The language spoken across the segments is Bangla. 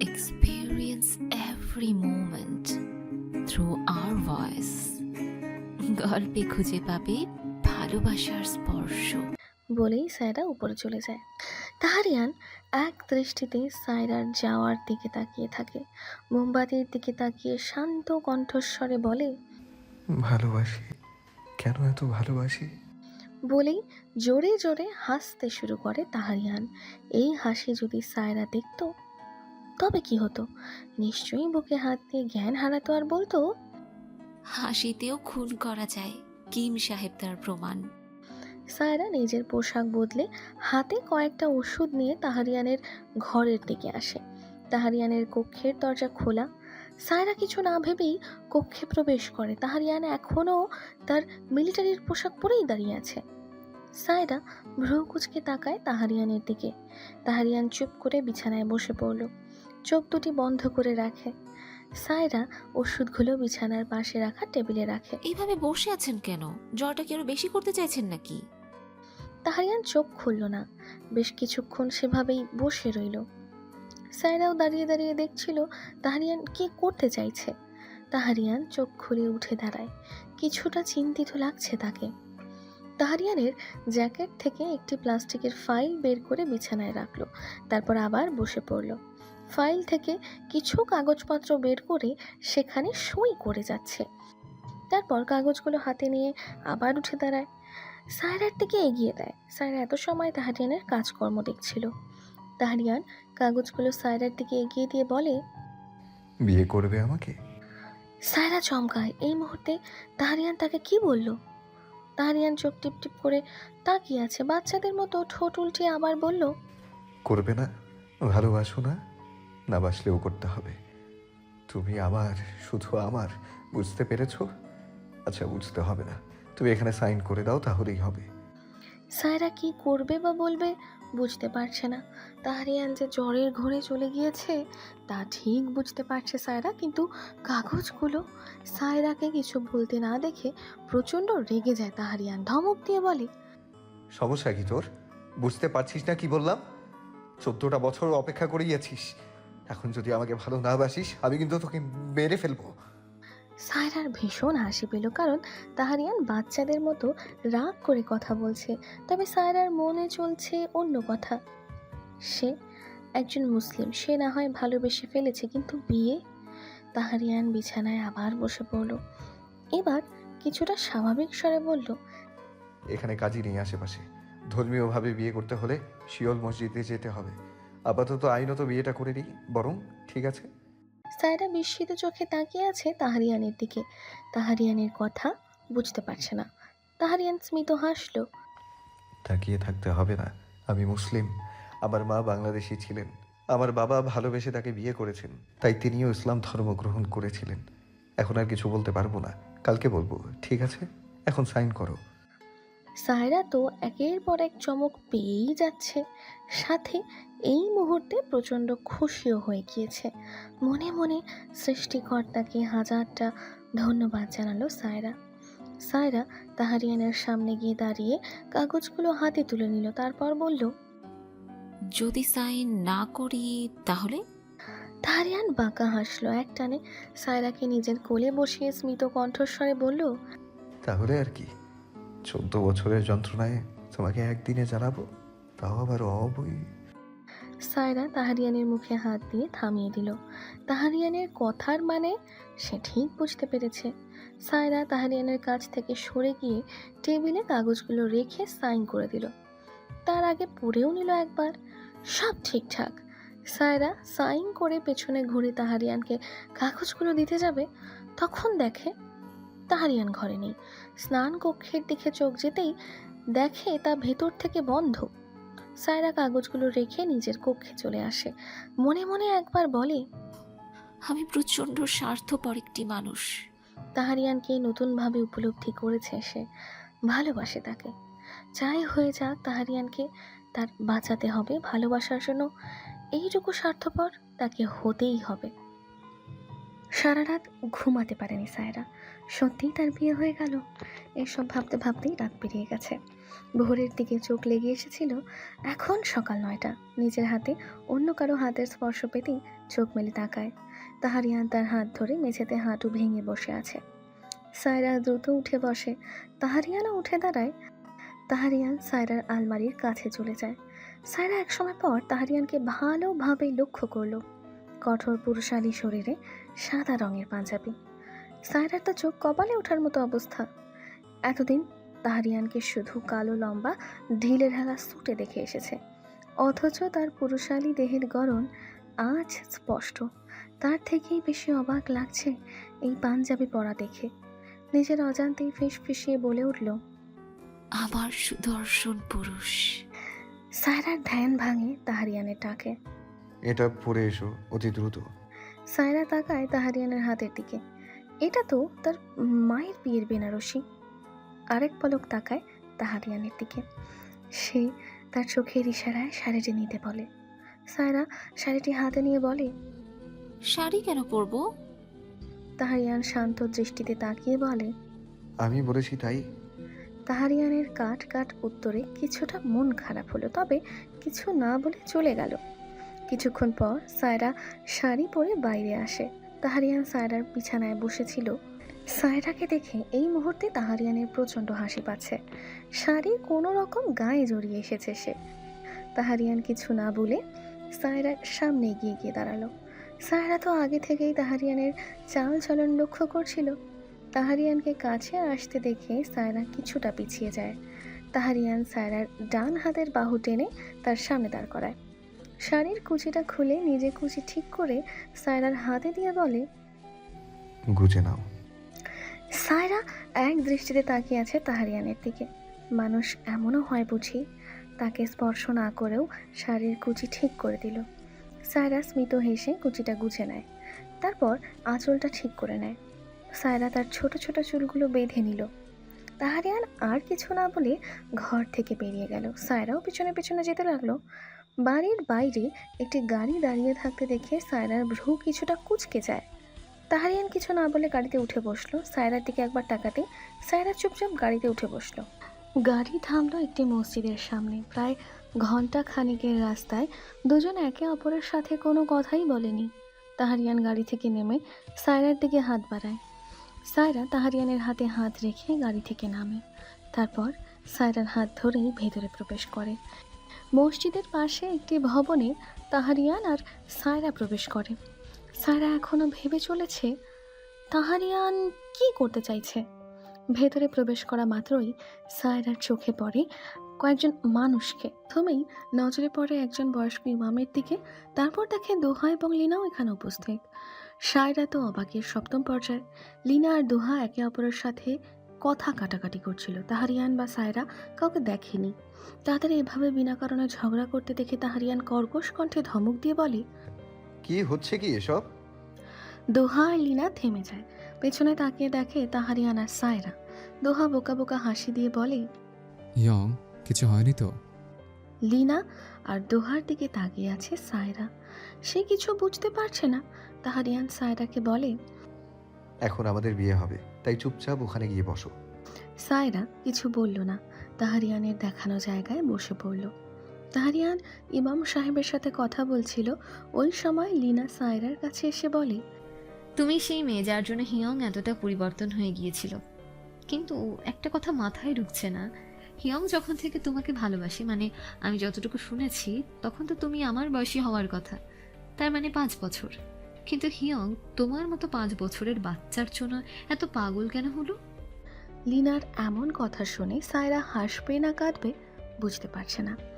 experience every moment through our voice. গল্পে খুঁজে পাবে ভালোবাসার স্পর্শ। বলেই সায়রা উপরে চলে যায়। তাহারিয়ান এক দৃষ্টিতে সায়রার যাওয়ার দিকে তাকিয়ে থাকে। মোমবাতির দিকে তাকিয়ে শান্ত কণ্ঠস্বরে বলে ভালোবাসি কেন এত ভালোবাসি? বলেই জোরে জোরে হাসতে শুরু করে তাহারিয়ান। এই হাসি যদি সায়রা দেখত তবে কি হতো? নিশ্চয়ই বুকে হাত দিয়ে জ্ঞান হারাতো আর বলতো হাসিতেও খুন করা যায়। কিম সাহেব তার প্রমাণ। সায়রা নিজের পোশাক বদলে হাতে কয়েকটা ওষুধ নিয়ে তাহারিয়ানের ঘরের দিকে আসে। তাহারিয়ানের কক্ষের দরজা খোলা। সায়রা কিছু না ভেবেই কক্ষে প্রবেশ করে। তাহারিয়ান এখনও তার মিলিটারির পোশাক পরেই দাঁড়িয়ে আছে। সায়রা ভ্রু কুচকে তাকায় তাহারিয়ানের দিকে। তাহারিয়ান চুপ করে বিছানায় বসে পড়ল। চোখ দুটি বন্ধ করে রাখে। সায়রা ওষুধগুলো বিছানার পাশে রাখা টেবিলে রাখে। এইভাবে বসে আছেন কেন? জ্বরটা কি আরও বেশি করতে চাইছেন নাকি? তাহারিয়ান চোখ খুলল না। বেশ কিছুক্ষণ সেভাবেই বসে রইল। সায়রাও দাঁড়িয়ে দাঁড়িয়ে দেখছিল তাহারিয়ান কি করতে চাইছে। তাহারিয়ান চোখ খুলে উঠে দাঁড়ায়। কিছুটা চিন্তিত লাগছে তাকে। তাহারিয়ানের জ্যাকেট থেকে একটি প্লাস্টিকের ফাইল বের করে বিছানায় রাখল। তারপর আবার বসে পড়ল। ফাইল থেকে কিছু কাগজপত্র বের করে সেখানে সই করে যাচ্ছে। তারপর কাগজগুলো হাতে নিয়ে আবার উঠে দাঁড়ায়। সায়রার দিকে এগিয়ে দেয়। সায়রা এত সময় তাহারিয়ানের কাজকর্ম দেখছিল। তাহারিয়ান কাগজগুলো সায়রার দিকে এগিয়ে দিয়ে বলে বিয়ে করবে আমাকে? সায়রা চমকায়। এই মুহূর্তে তাহারিয়ান তাকে কি বলল? তাহারিয়ান চোখ টিপ টিপ করে তাকিয়ে আছে। বাচ্চাদের মতো ঠোঁট উল্টে আবার বলল করবে না। ভালোবাসো না। না বাসলেও করতে হবে। তুমি আমার শুধু আমার বুঝতে পেরেছ? আচ্ছা বুঝতে হবে না। তুমি এখানে সাইন করে দাও তাহলেই হবে। সায়রা কি করবে বা বলবে বুঝতে পারছে না। তাহারিয়ান যে জ্বরের ঘরে চলে গিয়েছে তা ঠিক বুঝতে পারছে সায়রা কিন্তু কাগজগুলো? সায়রাকে কিছু বলতে না দেখে প্রচণ্ড রেগে যায় তাহারিয়ান ধমক দিয়ে বলে সমস্যা কি তোর? বুঝতে পারছিস না কি বললাম? চোদ্দটা বছর অপেক্ষা করিয়েছিস এখন যদি আমাকে ভালো না বাসিস আমি কিন্তু তোকে মেরে ফেলব। সায়রার ভীষণ হাসি পেল কারণ তাহারিয়ান বাচ্চাদের মতো রাগ করে কথা বলছে তবে সায়রার মনে চলছে অন্য কথা। সে একজন মুসলিম সে না হয় ভালোবেসে ফেলেছে কিন্তু বিয়ে? তাহারিয়ান বিছানায় আবার বসে পড়ল। এবার কিছুটা স্বাভাবিক স্বরে বলল এখানে কাজই নেই আশেপাশে। ধর্মীয়ভাবে বিয়ে করতে হলে শিওল মসজিদে যেতে হবে। আপাতত আইনত বিয়েটা করে দিই বরং ঠিক আছে। সায়রা বিস্মিত চোখে তাকিয়ে আছে তাহারিয়ানের দিকে। তাহারিয়ানের কথা বুঝতে পারছে না। তাহারিয়ান স্মিত হাসলো। তাকিয়ে থাকতে হবে না আমি মুসলিম। আমার মা বাংলাদেশি ছিলেন। আমার বাবা ভালোবেসে তাকে বিয়ে করেছেন। তাই তিনিও ইসলাম ধর্ম গ্রহণ করেছিলেন। এখন আর কিছু বলতে পারব না। কালকে বলব ঠিক আছে? এখন সাইন করো। সায়রা তো একের পর এক চমক পেয়েই যাচ্ছে। সাথে এই মুহূর্তে প্রচণ্ড খুশিও হয়ে গিয়েছে। মনে মনে সৃষ্টিকর্তাকে হাজারটা ধন্যবাদ জানালো সায়রা। সায়রা তাহারিয়ানের সামনে গিয়ে দাঁড়িয়ে কাগজগুলো হাতে তুলে নিল তারপর বলল যদি সাইন না করি তাহলে? তাহারিয়ান বাঁকা হাসলো এক টানে সায়রাকে নিজের কোলে বসিয়ে স্মিত কণ্ঠস্বরে বলল তাহলে আর কি? চোদ্দ বছরের যন্ত্রণায় তোমাকে একদিনে জানাব তাও আবার অবই সায়রা তাহারিয়ানের মুখে হাত দিয়ে থামিয়ে দিল। তাহারিয়ানের কথার মানে সে ঠিক বুঝতে পেরেছে। সায়রা তাহারিয়ানের কাছ থেকে সরে গিয়ে টেবিলে কাগজগুলো রেখে সাইন করে দিল। তার আগে পড়েও নিল একবার। সব ঠিকঠাক। সায়রা সাইন করে পেছনে ঘুরে তাহারিয়ানকে কাগজগুলো দিতে যাবে। তখন দেখে তাহারিয়ান ঘরে নেই। স্নান কক্ষের দিকে চোখ যেতেই দেখে তা ভেতর থেকে বন্ধ। সায়রা কাগজগুলো রেখে নিজের কক্ষে চলে আসে। মনে মনে একবার বলে আমি প্রচণ্ড স্বার্থপর একটি মানুষ। তাহারিয়ানকে নতুনভাবে উপলব্ধি করেছে সে ভালোবাসে তাকে। যাই হয়ে যাক তাহারিয়ানকে তার বাঁচাতে হবে ভালোবাসার জন্য এইটুকু স্বার্থপর তাকে হতেই হবে। সারা রাত ঘুমাতে পারেনি সায়রা। সত্যিই তার বিয়ে হয়ে গেল। এসব ভাবতে ভাবতেই রাত পেরিয়ে গেছে। ভোরের দিকে চোখ লেগে এসেছিল। এখন সকাল নয়টা। নিজের হাতে অন্য কারও হাতের স্পর্শ পেতেই চোখ মেলে তাকায়। তাহারিয়ান তার হাত ধরে মেঝেতে হাঁটু ভেঙে বসে আছে। সায়রা দ্রুত উঠে বসে। তাহারিয়ানও উঠে দাঁড়ায়। তাহারিয়ান সায়রার আলমারির কাছে চলে যায়। সায়রা এক সময় পর তাহারিয়ানকে ভালোভাবে লক্ষ্য করল। কঠোর পুরুষালী শরীরে সাদা রঙের পাঞ্জাবি। সায়রার তো চোখ কপালে ওঠার মতো অবস্থা। এতদিন তাহারিয়ানকে শুধু কালো লম্বা ঢিলে ঢালা স্যুটে দেখে এসেছে। অথচ তার পুরুষালী দেহের গড়ন আজ স্পষ্ট। তার থেকেই বেশি অবাক লাগছে এই পাঞ্জাবি পরা দেখে। নিজের অজান্তেই ফিস ফিসিয়ে বলে উঠল আমার সুদর্শন পুরুষ। সায়রার ধ্যান ভাঙে তাহারিয়ানের ডাকে এটা পরে এসো অতি দ্রুত। সায়রা তাকায় তাহারিয়ানের হাতের দিকে। এটা তো তার মায়ের বিয়ের বেনারসি। আরেক পলক তাকায় তাহারিয়ানের দিকে। সে তার চোখের ইশারায় শাড়িটি নিতে বলে। সায়রা শাড়িটি হাতে নিয়ে বলে শাড়ি কেন পরবো? তাহারিয়ান শান্ত দৃষ্টিতে তাকিয়ে বলে আমি বলেছি তাই। তাহারিয়ানের কাট কাট উত্তরে কিছুটা মন খারাপ হলো তবে কিছু না বলে চলে গেল। কিছুক্ষণ পর সায়রা শাড়ি পরে বাইরে আসে। তাহারিয়ান সায়রার বিছানায় বসেছিল। সায়রাকে দেখে এই মুহূর্তে তাহারিয়ানের প্রচণ্ড হাসি পাচ্ছে। শাড়ি কোনো রকম গায়ে জড়িয়ে এসেছে সে। তাহারিয়ান কিছু না বলে সায়রার সামনে এগিয়ে গিয়ে দাঁড়াল। সায়রা তো আগে থেকেই তাহারিয়ানের চাল চলন লক্ষ্য করছিল। তাহারিয়ানকে কাছে আসতে দেখে সায়রা কিছুটা পিছিয়ে যায়। তাহারিয়ান সায়রার ডান হাতের বাহু টেনে তার সামনে দাঁড় করায়। শাড়ির কুচিটা খুলে নিজে কুচি ঠিক করে সায়রার হাতে দিয়ে বলে, গুজে নাও। সায়রা এক দৃষ্টিতে তাকিয়ে আছে তাহারিয়ানের দিকে। মানুষ এমনও হয় বুঝি, তাকে স্পর্শ না করেও শাড়ির কুচি ঠিক করে দিল। সায়রা স্মিত হেসে কুচিটা গুছে নেয়, তারপর আঁচলটা ঠিক করে নেয়। সায়রা তার ছোট ছোট চুলগুলো বেঁধে নিল। তাহারিয়ান আর কিছু না বলে ঘর থেকে বেরিয়ে গেল। সায়রাও পিছনে পিছনে যেতে লাগল। বাড়ির বাইরে একটি গাড়ি দাঁড়িয়ে থাকতে দেখে সায়রার ভ্রু কিছুটা কুচকে যায়। তাহারিয়ান কিছু না বলে গাড়িতে উঠে বসল। সায়রার দিকে একবার তাকাতে সায়রা চুপচাপ গাড়িতে উঠে বসল। গাড়ি থামলো একটি মসজিদের সামনে। প্রায় ঘণ্টা খানিকের রাস্তায় দুজন একে অপরের সাথে কোনো কথাই বলেনি। তাহারিয়ান গাড়ি থেকে নেমে সায়রার দিকে হাত বাড়ায়। সায়রা তাহারিয়ানের হাতে হাত রেখে গাড়ি থেকে নামে। তারপর সায়রার হাত ধরেই ভেতরে প্রবেশ করে। মসজিদের পাশে একটি ভবনে তাহারিয়ান আর সায়রা প্রবেশ করে। সায়রা এখনও ভেবে চলেছে তাহারিয়ান কি করতে চাইছে? ভেতরে প্রবেশ করা মাত্রই সায়রার চোখে পড়ে কয়েকজন মানুষকে। প্রথমেই নজরে পড়ে একজন বয়স্ক ইমামের দিকে, তারপর দেখে দোহা এবং লিনাও এখানে উপস্থিত। সায়রা তো অবাকের সপ্তম পর্যায়ে। লিনা আর দোহা একে অপরের সাথে কথা কাটাকাটি করছিল। তাহারিয়ান বা সায়রা কাউকে দেখেনি। তাদের এভাবে বিনা কারণে ঝগড়া করতে দেখে তাহারিয়ান কর্কশ কণ্ঠে ধমক দিয়ে বলে কি হচ্ছে কি এসব? দোহা আর লিনা থেমে যায়। পেছনে তাকিয়ে দেখে তাহারিয়ান আর সায়রা। দোহা বোকা বোকা হাসি দিয়ে বলে ইয়ং কিছু হয়নি তো? লিনা আর দোহার দিকে তাকিয়ে আছে সায়রা। সে কিছু বুঝতে পারছে না। তাহারিয়ান সায়রাকে বলে এখন আমাদের বিয়ে হবে তাই চুপচাপ ওখানে গিয়ে বসো। সায়রা কিছু বলল না। তাহারিয়ানের দেখানো জায়গায় বসে পড়ল। তাহারিয়ান ইমাম সাহেবের সাথে কথা বলছিল। ওই সময় লিনা সায়রার কাছে এসে বলে তুমি সেই মেয়ে যার জন্য হিয়ং এতটা পরিবর্তন হয়ে গিয়েছিল। কিন্তু একটা কথা মাথায় ঢুকছে না। হিয়ং যখন থেকে তোমাকে ভালোবাসি মানে আমি যতটুকু শুনেছি তখন তো তুমি আমার বয়সী হওয়ার কথা। তার মানে পাঁচ বছর। কিন্তু হিয়ং তোমার মতো পাঁচ বছরের বাচ্চার জন্য এত পাগল কেন হলো? লিনার এমন কথা শুনে সায়রা হাসবে না কাঁদবে বুঝতে পারছে না।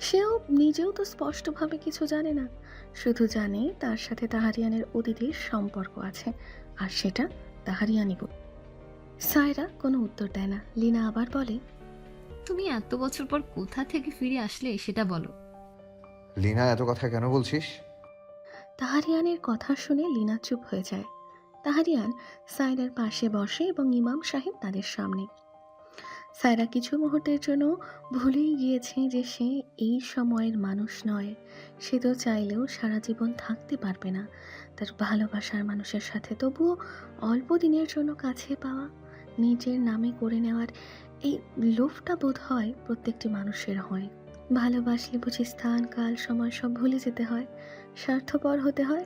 সেও নিজেও তো স্পষ্টভাবে কিছু জানে না। শুধু জানে তার সাথে তাহারিয়ানের অতীতের সম্পর্ক আছে আর সেটা তাহারিয়ানই বল সায়রা কোনো উত্তর দেয় না। লিনা আবার বলে তুমি এত বছর পর কোথা থেকে ফিরে আসলে সেটা বলো। লিনা এত কথা কেন বলছিস? তাহারিয়ানের কথা শুনে লিনা চুপ হয়ে যায়। তাহারিয়ান সায়রার পাশে বসে এবং ইমাম সাহেব তাদের সামনে সায়রা কিছু মুহূর্তের জন্য ভুলেই গিয়েছে যে সে এই সময়ের মানুষ নয়। সে তো চাইলেও সারা জীবন থাকতে পারবে না। তার ভালোবাসার মানুষের সাথে তবুও অল্প দিনের জন্য কাছে পাওয়া, নিজের নামে করে নেওয়ার এই লোভটা বোধ হয় প্রত্যেকটি মানুষের হয়। ভালোবাসলে বুঝি স্থান, কাল, সময় সব ভুলে যেতে হয়। স্বার্থপর হতে হয়।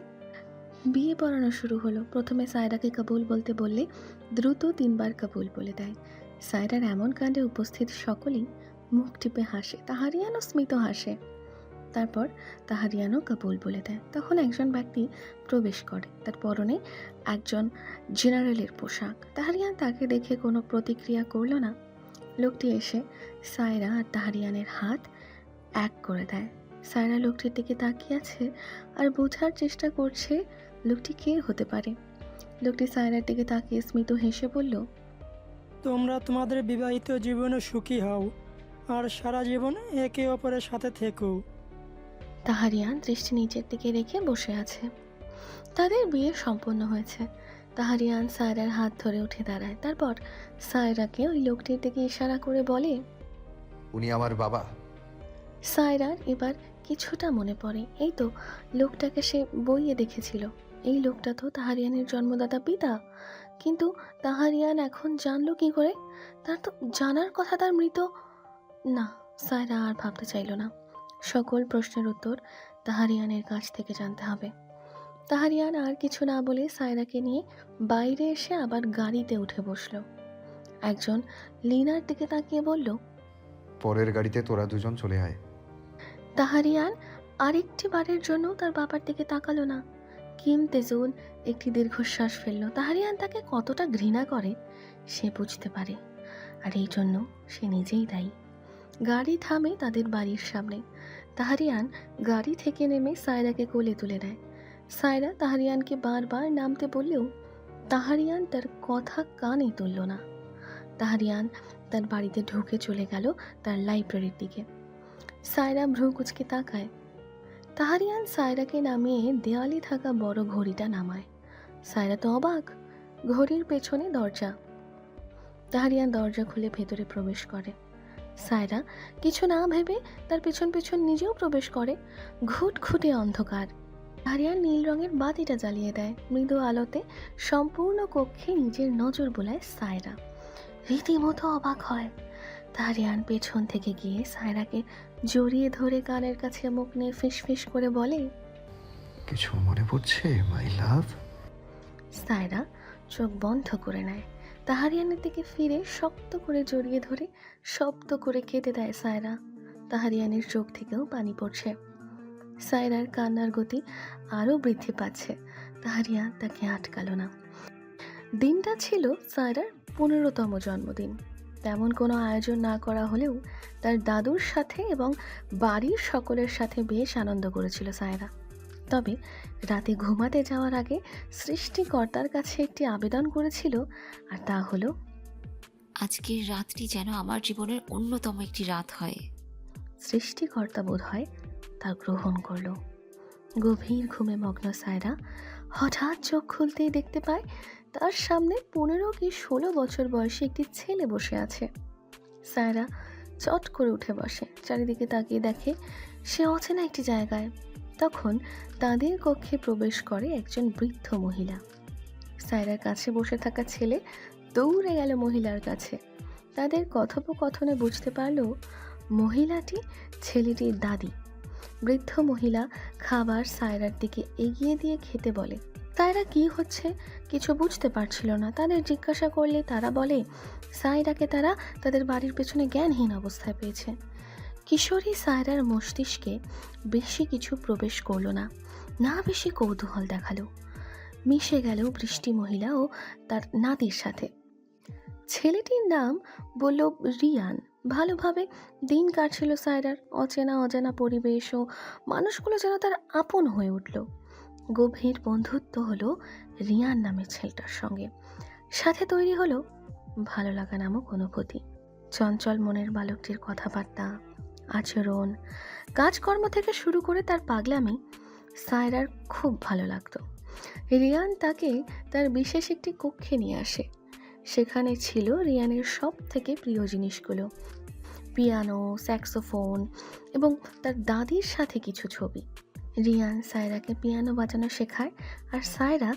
বিয়ে পড়ানো শুরু হলো। প্রথমে সায়রাকে কাবুল বলতে বললে দ্রুত তিনবার কাবুল বলে দেয়। সায়রার এমন কাণ্ডে উপস্থিত সকলেই মুখ টিপে হাসে, তাহারিয়ানও স্মিত হাসে। তারপর তাহারিয়ানও কাবুল বলে দেয়। তখন একজন ব্যক্তি প্রবেশ করে, তার পরনে একজন জেনারেলের পোশাক। তাহারিয়ান তাকে দেখে কোনো প্রতিক্রিয়া করল না। লোকটি এসে সায়রা আর তাহারিয়ানের হাত এক করে দেয়। সায়রা লোকটির দিকে তাকিয়ে আছে আর বোঝার চেষ্টা করছে লোকটি কে হতে পারে। লোকটি সায়রার দিকে তাকিয়ে স্মিত হেসে বলল তোমরা তোমাদের বিবাহিত জীবনে সুখী হও আর সারা জীবন একে অপরের সাথে থেকো। তাহারিয়ান দৃষ্টি নিচের দিকে রেখে বসে আছে। তাদের বিয়ে সম্পন্ন হয়েছে। তাহারিয়ান সায়রার হাত ধরে উঠে দাঁড়ায়। তারপর সায়রাকে ওই লোকটির দিকে ইশারা করে বলে উনি আমার বাবা। সায়রার এবার কিছুটা মনে পড়ে। এই তো লোকটাকে সে বইয়ে দেখেছিল। এই লোকটা তো তাহারিয়ানের জন্মদাতা পিতা। কিন্তু তাহারিয়ান এখন জানলো কি করে? তার তো জানার কথা তার মৃত। না সায়রা আর ভাবতে চাইল না। সকল প্রশ্নের উত্তর তাহারিয়ানের কাছ থেকে জানতে হবে। তাহারিয়ান আর কিছু না বলে সায়রাকে নিয়ে বাইরে এসে আবার গাড়িতে উঠে বসল। একজন লিনার দিকে তাকিয়ে বলল পরের গাড়িতে তোরা দুজন চলে আয়। তাহারিয়ান আরেকটি বারের জন্য তার বাবার দিকে তাকালো না। কিম তেজুন একটি দীর্ঘশ্বাস ফেলল। তাহারিয়ান তাকে কতটা ঘৃণা করে, সে বুঝতে পারে, আর এই জন্য সে নিজেই দায়ী। গাড়ি থামে তাদের বাড়ির সামনে। তাহারিয়ান গাড়ি থেকে নেমে সায়রাকে কোলে তুলে নেয়। সায়রা তাহারিয়ানকে বারবার নামতে বললেও তাহারিয়ান তার কথা কানে তুলল না। তাহারিয়ান তার বাড়িতে ঢুকে চলে গেল তার লাইব্রেরির দিকে। সায়রা ভ্রু কুচকে তাকায়। তাহারিয়ান সায়রাকে নামিয়ে দেয়ালে থাকা বড় ঘড়িটা নামায়। সায়রা তো অবাক, ঘড়ির পেছনে দরজা। তাহারিয়ান দরজা খুলে ভেতরে প্রবেশ করে। সায়রা কিছু না ভেবে তার পেছন পেছন নিজেও প্রবেশ করে। ঘুট ঘুটে অন্ধকার। তাহারিয়ান নীল রঙের বাতিটা জ্বালিয়ে দেয়। মৃদু আলোতে সম্পূর্ণ কক্ষে নিজের নজর বোলায় সায়রা। রীতিমতো অবাক হয়। তাহারিয়ান পেছন থেকে গিয়ে সায়রাকে জড়িয়ে ধরে কানের কাছে মুখ নিয়ে ফিস ফিস করে বলে কিছু মনে পড়ছে মাই লাভ সায়রা চোখ বন্ধ করে নেয়। তাহারিয়ানের দিকে ফিরে শক্ত করে জড়িয়ে ধরে শব্দ করে কেটে দেয় সায়রা। তাহারিয়ানের চোখ থেকেও পানি পড়ছে। সায়রার কান্নার গতি আরও বৃদ্ধি পাচ্ছে। তাহারিয়া তাকে আটকালো না। দিনটা ছিল সায়রার পনেরোতম জন্মদিন। তেমন কোনো আয়োজন না করা হলেও তার দাদুর সাথে এবং বাড়ির সকলের সাথে বেশ আনন্দ করেছিল সায়রা। তবে রাতে ঘুমাতে যাওয়ার আগে সৃষ্টিকর্তার কাছে একটি আবেদন করেছিল আর তা হলো আজকের রাতটি যেন আমার জীবনের অন্যতম একটি রাত হয়। সৃষ্টিকর্তা বোধ হয় তা গ্রহণ করল। গভীর ঘুমে মগ্ন সায়রা হঠাৎ চোখ খুলতেই দেখতে পায় তার সামনে পনেরো কি ষোলো বছর বয়সী একটি ছেলে বসে আছে। সায়রা চট করে উঠে বসে। চারিদিকে তাকিয়ে দেখে সে অচেনা একটি জায়গায়। তখন তাদের কক্ষে প্রবেশ করে একজন বৃদ্ধ মহিলা। সায়রার কাছে বসে থাকা ছেলে দৌড়ে গেল মহিলার কাছে। তাদের কথোপকথনে বুঝতে পারল মহিলাটি ছেলেটির দাদি। বৃদ্ধ মহিলা খাবার সায়রার দিকে এগিয়ে দিয়ে খেতে বলে। সায়রা কি হচ্ছে কিছু বুঝতে পারছিল না। তাদের জিজ্ঞাসা করলে তারা বলে, সায়রাকে তারা তাদের বাড়ির পেছনে জ্ঞানহীন অবস্থায় পেয়েছে। কিশোরী সায়রার মস্তিষ্কে বেশি কিছু প্রবেশ করল না না বেশি কৌতূহল দেখাল। মিশে গেল বৃষ্টি মহিলা ও তার নাতির সাথে। ছেলেটির নাম বলল রিয়ান। ভালোভাবে দিন কাটছিল সায়রার। অচেনা অজানা পরিবেশ ও মানুষগুলো যেন তার আপন হয়ে উঠল। গভীর বন্ধুত্ব হলো রিয়ান নামের ছেলেটার সঙ্গে। সাথে তৈরি হলো ভালো লাগা নামক অনুভূতি। চঞ্চল মনের বালকটির কথাবার্তা, আচরণ, কাজকর্ম থেকে শুরু করে তার পাগলামি সায়রার খুব ভালো লাগতো। রিয়ান তাকে তার বিশেষ একটি কক্ষে নিয়ে আসে। সেখানে ছিল রিয়ানের সব থেকে প্রিয় জিনিসগুলো। পিয়ানো, স্যাক্সোফোন এবং তার দাদির সাথে কিছু ছবি। রিয়ান সায়রাকে পিয়ানো বাজানো শেখায় আর সায়রা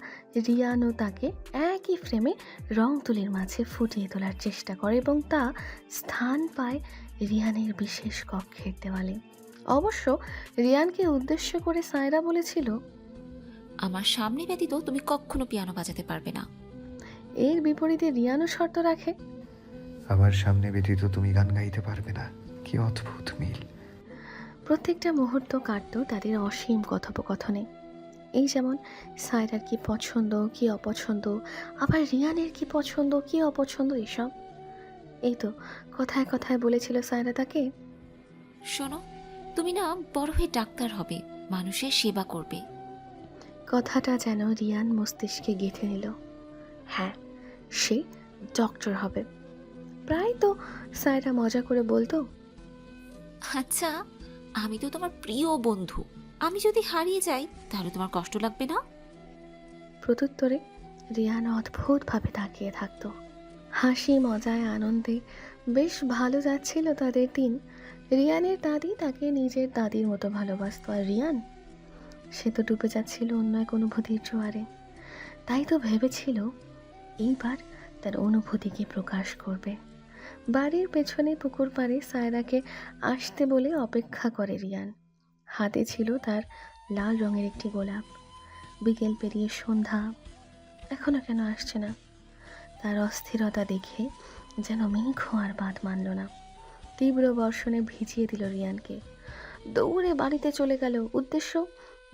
রিয়ানও তাকে একই ফ্রেমে রং তুলির মাঝে ফুটিয়ে তোলার চেষ্টা করে এবং তা স্থান পায় রিয়ানের বিশেষ কক্ষের দেওয়ালে। অবশ্য রিয়ানকে উদ্দেশ্য করে সায়রা বলেছিল আমার সামনে ব্যতীত তুমি কখনো পিয়ানো বাজাতে পারবে না। এর বিপরীতে রিয়ানও শর্ত রাখে আমার সামনে ব্যতীত তুমি গান গাইতে পারবে না। কি অদ্ভুত মিল। প্রত্যেকটা মুহূর্ত কাটত তাদের অসীম কথোপকথনে। এই যেমন সায়রার কি পছন্দ কি অপছন্দ আবার রিয়ানের কি পছন্দ কি অপছন্দ এসব? এই তো কথায় কথায় বলেছিল সায়রা তাকে শোনো তুমি না বড় হয়ে ডাক্তার হবে মানুষের সেবা করবে। কথাটা যেন রিয়ান মস্তিষ্কে গেঁথে নিল। হ্যাঁ সে ডক্টর হবে। প্রায় তো সায়রা মজা করে বলতো আচ্ছা আমি তো তোমার প্রিয় বন্ধু। আমি যদি হারিয়ে যাই, তাহলে তোমার কষ্ট লাগবে না? প্রত্যুত্তরে রিয়ান অদ্ভুতভাবে তাকিয়ে থাকতো। হাসি, মজায় আনন্দে বেশ ভালো যাচ্ছিল তাদের দিন। রিয়ানের দাদি তাকে নিজের দাদির মতো ভালোবাসতো। আর রিয়ান, সে তো ডুবে যাচ্ছিল অন্য এক অনুভূতির জোয়ারে। তাই তো ভেবেছিল এইবার তার অনুভূতিকে প্রকাশ করবে। বাড়ির পেছনে পুকুর পাড়ে সায়রাকে আসতে বলে অপেক্ষা করে রিয়ান। হাতে ছিল তার লাল রঙের একটি গোলাপ। বিকেল পেরিয়ে সন্ধ্যা। এখনও কেন আসছে না? তার অস্থিরতা দেখে যেন মেঘ আর বাদ মানল না। তীব্র বর্ষণে ভিজিয়ে দিল রিয়ানকে। দৌড়ে বাড়িতে চলে গেল। উদ্দেশ্য,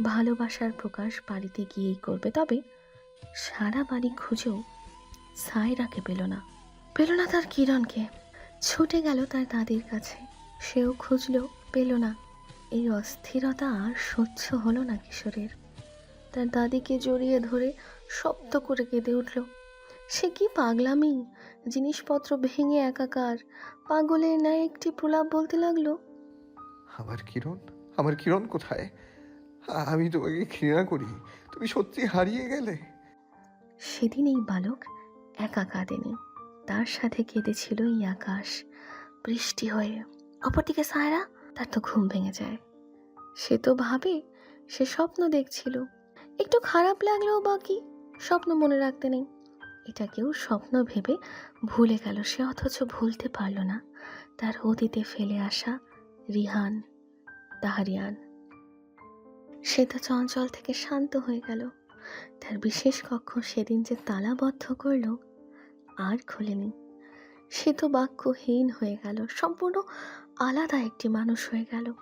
ভালোবাসার প্রকাশ বাড়িতে গিয়েই করবে। তবে সারা বাড়ি খুঁজেও সায়রাকে পেল না। পেল না তার কিরণকে। ছুটে গেল তার দাদির কাছে। সেও খুঁজলেও পেল না। এই অস্থিরতা আর সহ্য হলো না কিশোরের। তার দাদিকে জড়িয়ে ধরে শব্দ করে কেঁদে উঠল। সে কি পাগলামি? জিনিসপত্র ভেঙে একাকার। পাগলের ন্যায় একটি প্রলাপ বলতে লাগল। আমার কিরণ? আমার কিরণ কোথায়? আমি তোমাকে ঘৃণা করি। তুমি সত্যি হারিয়ে গেলে। সেদিন এই বালক একা কাঁদেনি তার সাথে কেঁদেছিল এই আকাশ। বৃষ্টি হয়ে। অপরদিকে সায়রা, তার তো ঘুম ভেঙে যায়। সে তো ভাবে, সে স্বপ্ন দেখছিল। একটু খারাপ লাগলেও বাকি স্বপ্ন মনে রাখতে নেই। এটাকেও স্বপ্ন ভেবে ভুলে গেল। সে অথচ ভুলতে পারল না। তার অতীতে ফেলে আসা রিহান, তাহারিয়ান। সে তো চঞ্চল থেকে শান্ত হয়ে গেল। তার বিশেষ কক্ষ সেদিন যে তালাবদ্ধ করল আর খোলেনি। সে তো বাক্যহীন হয়ে গেল, সম্পূর্ণ আলাদা একটি মানুষ হয়ে গেল।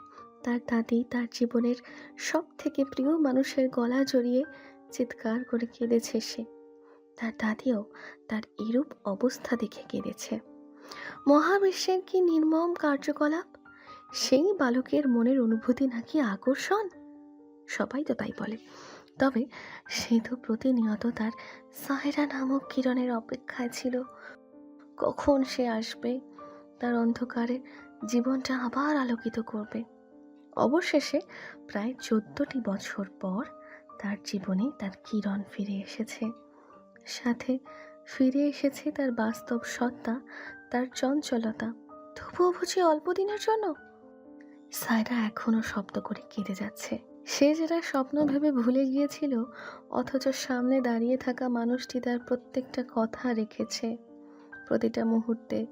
তার দাদি তার জীবনের সব থেকে প্রিয় মানুষের গলা জড়িয়ে চিৎকার করে কেঁদেছে সে। তার দাদিও তার এরূপ অবস্থা দেখে কেঁদেছে। মহাবিশ্বের কি নির্মম কার্যকলাপ? সেই বালকের মনের অনুভূতি নাকি আকর্ষণ? সবাই তো তাই বলে। তবে সে তো প্রতিনিয়ত তার সাহেরা নামক কিরণের অপেক্ষায় ছিল। কখন সে আসবে, তার অন্ধকারে জীবনটা আবার আলোকিত করবে। অবশেষে প্রায় চোদ্দটি বছর পর তার জীবনে তার কিরণ ফিরে এসেছে। সাথে ফিরে এসেছে তার বাস্তব সত্তা, তার চঞ্চলতা। তবুও বুঝি অল্প দিনের জন্য? সায়রা এখনও শব্দ করে কেঁদে যাচ্ছে। সে যেটা স্বপ্ন ভেবে ভুলে গিয়েছিল, অথচ সামনে দাঁড়িয়ে থাকা মানুষটি তার প্রত্যেকটা কথা রেখেছে। প্রতিটা মুহূর্তে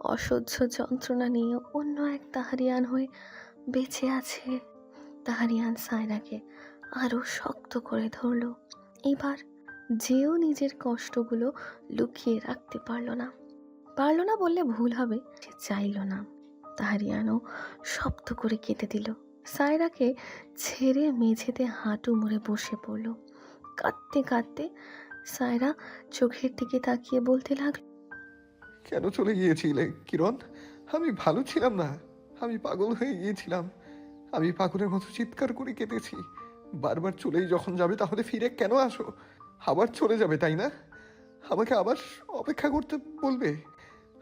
অসহ্য যন্ত্রণা নিয়ে অন্য এক তাহারিয়ান হয়ে বেঁচে আছে। তাহারিয়ান সায়রাকে আরও শক্ত করে ধরল। এবার যেও নিজের কষ্টগুলো লুকিয়ে রাখতে পারল না। পারল না বললে ভুল হবে, সে চাইল না। তাহারিয়ানও শব্দ করে কেটে দিল। সায়রাকে ছেড়ে মেঝেতে হাঁটু মুড়ে বসে পড়ল। কাঁদতে কাঁদতে সায়রা চোখের দিকে তাকিয়ে বলতে লাগল, কেন চলে গিয়েছিলে, কিরণ? আমি ভালো ছিলাম না। আমি পাগল হয়ে গিয়েছিলাম। আমি পাগলের মতো চিৎকার করে কেঁদেছি। বারবার চলেই যখন যাবে তাহলে ফিরে কেন আসো? আবার চলে যাবে, তাই না? আমাকে আবার অপেক্ষা করতে বলবে।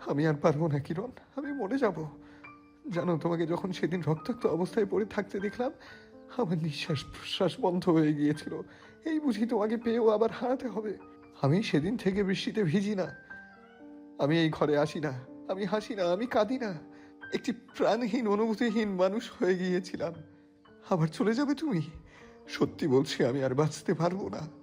আমি আর পারব না, কিরণ। আমি মরে যাব। জানো, তোমাকে যখন সেদিন রক্তাক্ত অবস্থায় পড়ে থাকতে দেখলাম, আমার নিঃশ্বাস প্রশ্বাস বন্ধ হয়ে গিয়েছিল। এই বুঝি তোমাকে পেয়েও আবার হারাতে হবে। আমি সেদিন থেকে বৃষ্টিতে ভিজি না। আমি এই ঘরে আসি না। আমি হাসি না, আমি কাঁদি না। একটি প্রাণহীন, অনুভূতিহীন মানুষ হয়ে গিয়েছিলাম। আবার চলে যাবে তুমি? সত্যি বলছি, আমি আর বাঁচতে পারব না।